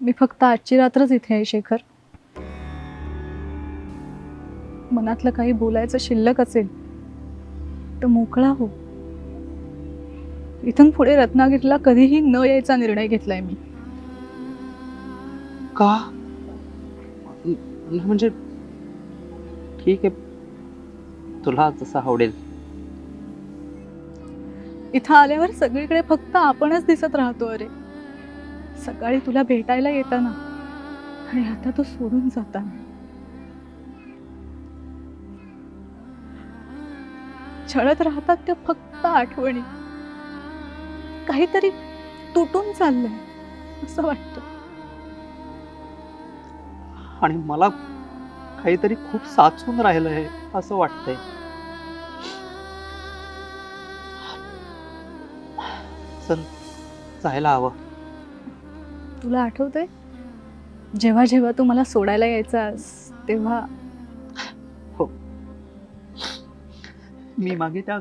मी फक्त आजची रात्रच इथे आहे शेखर. मनातलं काही बोलायचं शिल्लक असेल तर मोकळा हो. इथून पुढे रत्नागिरीला कधीही न यायचा निर्णय घेतलाय मी. का? म्हणजे ठीक आहे. तुला जसं आवडेल. इथं आल्यावर सगळीकडे फक्त आपणच दिसत राहतो अरे. सकाळी तुला भेटायला येताना. आणि आता तो सोडून जाताना. छळत राहतात त्या फक्त आठवणी. काहीतरी तुटून चाललंय असं वाटतं. आणि मला काहीतरी खूप साचून राहिलंय असं वाटतंय. जायला हवं. तुला आठवतंय? जेव्हा जेव्हा तू मला सोडायला यायचास तेव्हा हो. मी मागे त्या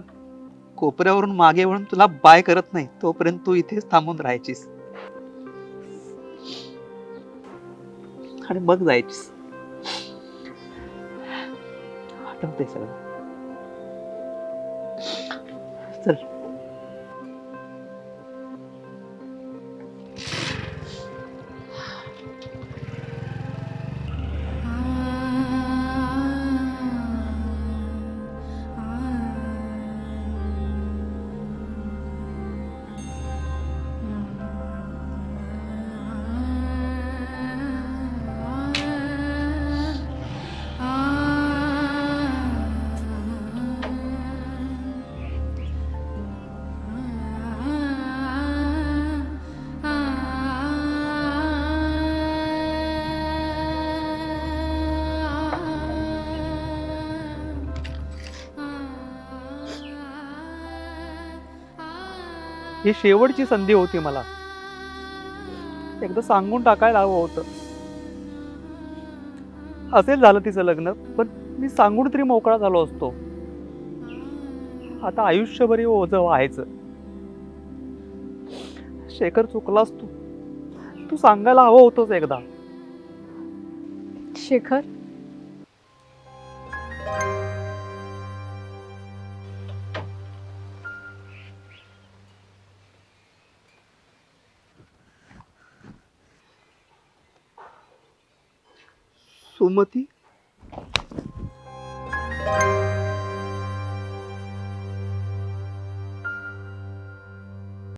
कोपऱ्यावरून मागे वळून तुला बाय करत नाही तोपर्यंत तू इथेच थांबून राहायचीस. आणि मग जायचीस. आठवते सगळं. चल. ही शेवटची संधी होती मला. एकदा सांगून टाकायला हवं होतं. असेल झालं तिचं लग्न पण मी सांगून तरी मोकळा झालो असतो. आता आयुष्यभरी ओझ व्हायचं. शेखर चुकलास तू. तू सांगायला हवं होतंच एकदा. शेखर? উন্মতি